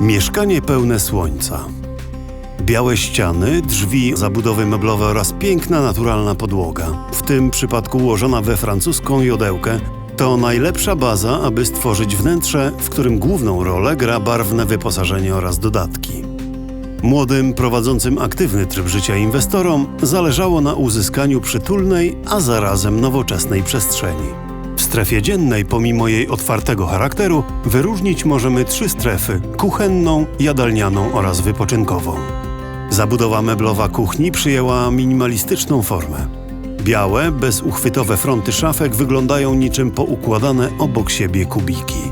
Mieszkanie pełne słońca. Białe ściany, drzwi, zabudowy meblowe oraz piękna naturalna podłoga, w tym przypadku ułożona we francuską jodełkę, to najlepsza baza, aby stworzyć wnętrze, w którym główną rolę gra barwne wyposażenie oraz dodatki. Młodym, prowadzącym aktywny tryb życia inwestorom zależało na uzyskaniu przytulnej, a zarazem nowoczesnej przestrzeni. Strefie dziennej, pomimo jej otwartego charakteru, wyróżnić możemy trzy strefy: kuchenną, jadalnianą oraz wypoczynkową. Zabudowa meblowa kuchni przyjęła minimalistyczną formę. Białe, bezuchwytowe fronty szafek wyglądają niczym poukładane obok siebie kubiki.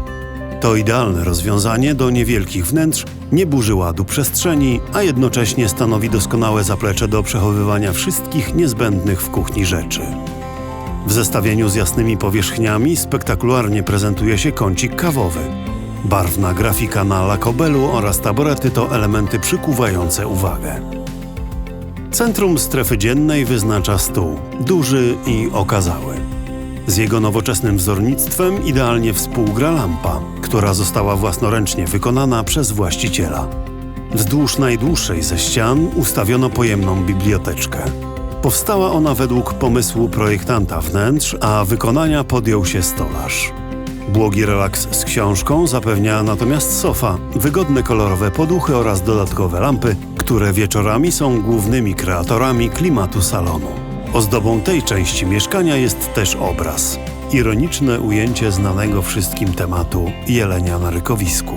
To idealne rozwiązanie do niewielkich wnętrz, nie burzy ładu przestrzeni, a jednocześnie stanowi doskonałe zaplecze do przechowywania wszystkich niezbędnych w kuchni rzeczy. W zestawieniu z jasnymi powierzchniami spektakularnie prezentuje się kącik kawowy. Barwna grafika na lakobelu oraz taborety to elementy przykuwające uwagę. Centrum strefy dziennej wyznacza stół, duży i okazały. Z jego nowoczesnym wzornictwem idealnie współgra lampa, która została własnoręcznie wykonana przez właściciela. Wzdłuż najdłuższej ze ścian ustawiono pojemną biblioteczkę. Powstała ona według pomysłu projektanta wnętrz, a wykonania podjął się stolarz. Błogi relaks z książką zapewnia natomiast sofa, wygodne kolorowe poduchy oraz dodatkowe lampy, które wieczorami są głównymi kreatorami klimatu salonu. Ozdobą tej części mieszkania jest też obraz. Ironiczne ujęcie znanego wszystkim tematu jelenia na rykowisku.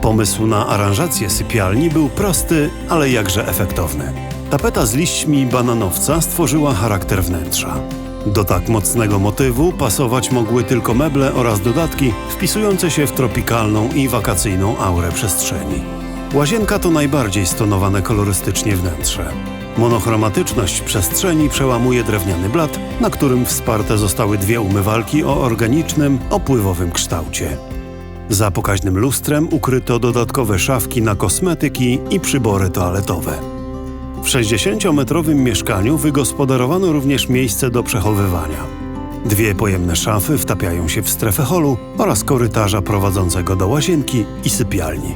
Pomysł na aranżację sypialni był prosty, ale jakże efektowny. Tapeta z liśćmi bananowca stworzyła charakter wnętrza. Do tak mocnego motywu pasować mogły tylko meble oraz dodatki wpisujące się w tropikalną i wakacyjną aurę przestrzeni. Łazienka to najbardziej stonowane kolorystycznie wnętrze. Monochromatyczność przestrzeni przełamuje drewniany blat, na którym wsparte zostały dwie umywalki o organicznym, opływowym kształcie. Za pokaźnym lustrem ukryto dodatkowe szafki na kosmetyki i przybory toaletowe. W 60-metrowym mieszkaniu wygospodarowano również miejsce do przechowywania. Dwie pojemne szafy wtapiają się w strefę holu oraz korytarza prowadzącego do łazienki i sypialni.